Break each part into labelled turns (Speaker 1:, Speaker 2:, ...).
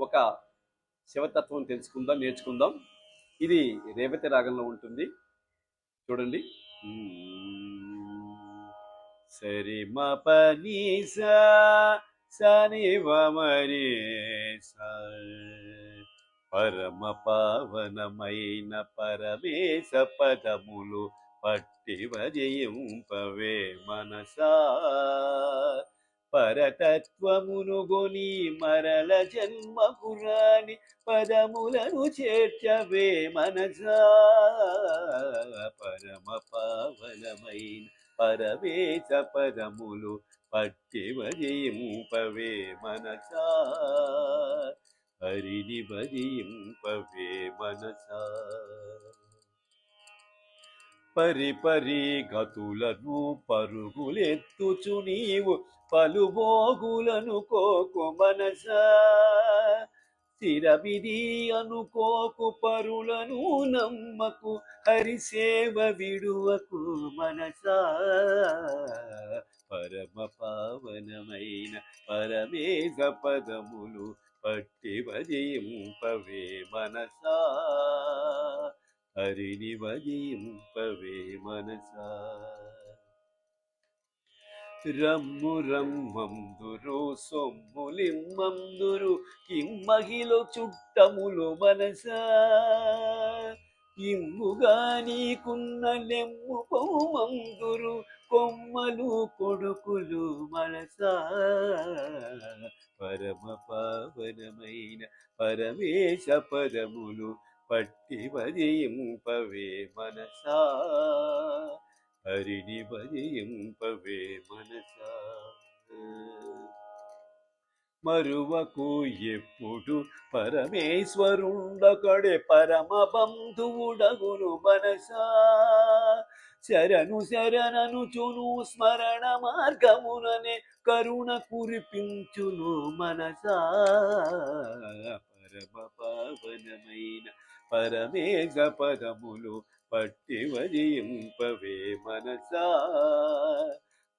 Speaker 1: ఒక శివతత్వం తెలుసుకుందాం నేర్చుకుందాం. ఇది రేవతి రాగంలో ఉంటుంది. చూడండి. సరి మ పని సా సని వమరి పరమ పావనమైన పరమేశ పదములు పట్టి వజయింపవే మనసా పరతత్వమును గొని మరల జన్మపురాణి పదములను చేర్చవే మనసా. పరమ పావనమైన పరవేశ పదములు పట్టివజయింపవే మనసా. హరిని భజింపవే మనసా. పరి పరి గతులను పరుగులెత్తుచు నీవు పలుబోగులను కోకు మనస. స్థిరవిధి అనుకోకు పరులను నమ్మకు హరిసేవ విడువకు మనసా. పరమ పావనమైన పరమేశ పదములు పట్టి భజింపవే మనసా. హరిని భజింపవే మనసా. రమ్ము రమ్మందురు సొమ్ములిమ్మందురు కిమ్మహిలో చుట్టములు మనసా. ఇమ్ముగా నీకున్న లెమ్ము పొమ్మందురు కొమ్మలు కొడుకులు మనసా. పరమ పావనమైన పరమేశ పదములు పట్టి భజింపవే మనసా. హరిని భజింపవే మనసా. మరువకు ఎప్పుడు పరమేశ్వరుండకడే పరమ బంధువుడగును మనసా. శరణు శరణను చును స్మరణ మార్గముననే కరుణ కురిపించును మనసా. పావనమైన పదములు పట్టి వజింపవే మనసా.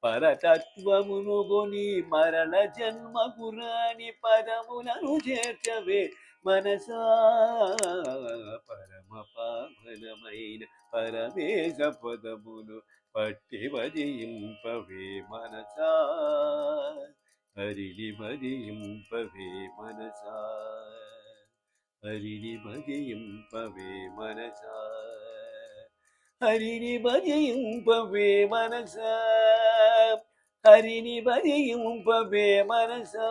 Speaker 1: పరతత్వమును గొని మరణ జన్మ గురాని పదములను చేర్చవే మనసా. పరమ పావనమైన పరమేశ పదములు పట్టి వజింపవే మనసా. హరిని భజింపవే మనసా. హరిని భజింపవే మనసా హరిని భజింపవే మనసా హరిని భజింపవే మనసా